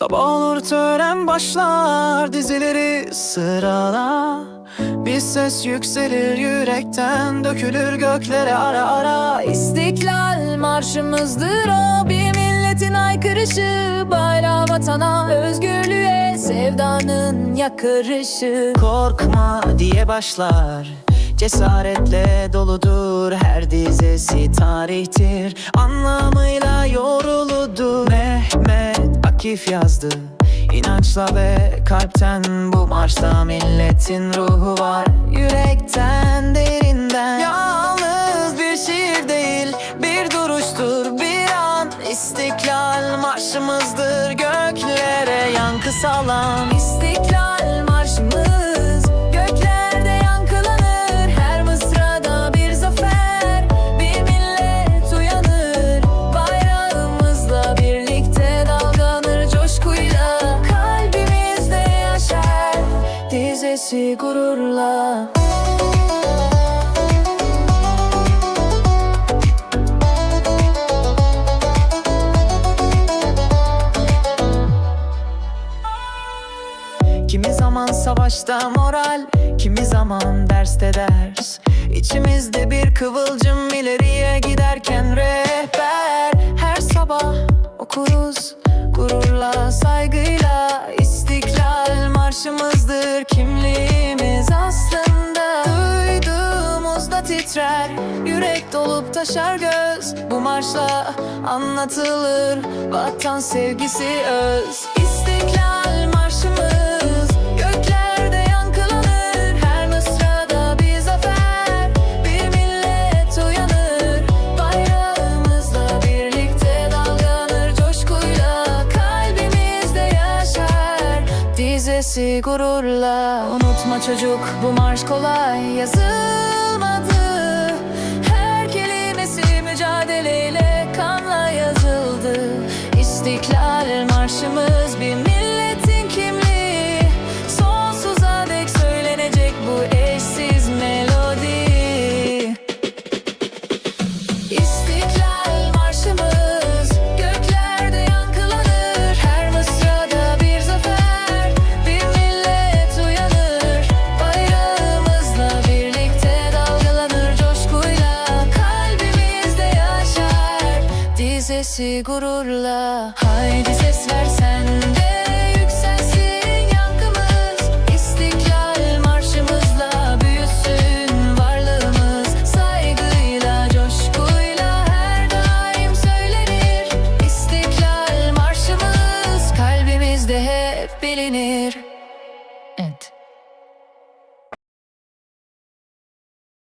Sabah olur tören başlar dizileri sırala. Bir ses yükselir yürekten dökülür göklere ara ara. İstiklal marşımızdır o Bir milletin aykırışı. Bayrağı vatana özgürlüğe Sevdanın yakarışı Korkma diye başlar Cesaretle doludur. Her dizesi tarihtir. Anlamıyla Akif yazdı. İnançla ve kalpten bu marşta milletin ruhu var. Yürekten derinden. Yalnız bir şiir değil bir duruştur bir an. İstiklal marşımızdır göklere yankı salan İstiklal Dizesi gururla. Kimi zaman savaşta moral, kimi zaman derste ders. İçimizde bir kıvılcım ileriye giderken rehber. Her sabah okuruz kimliğimiz aslında. Duyduğumuzda titrer, yürek dolup taşar göz. Bu marşla anlatılır vatan sevgisi öz dizesi gururla. Unutma çocuk bu marş kolay. Yazılmadı. Her kelimesi mücadeleyle kanla yazıldı. İstiklal marşımız dizesi gururla. Haydi ses ver sen de yükselsin yankımız. İstiklal marşımızla büyüsün varlığımız. Saygıyla, coşkuyla her daim söylenir. İstiklal marşımız kalbimizde hep bilinir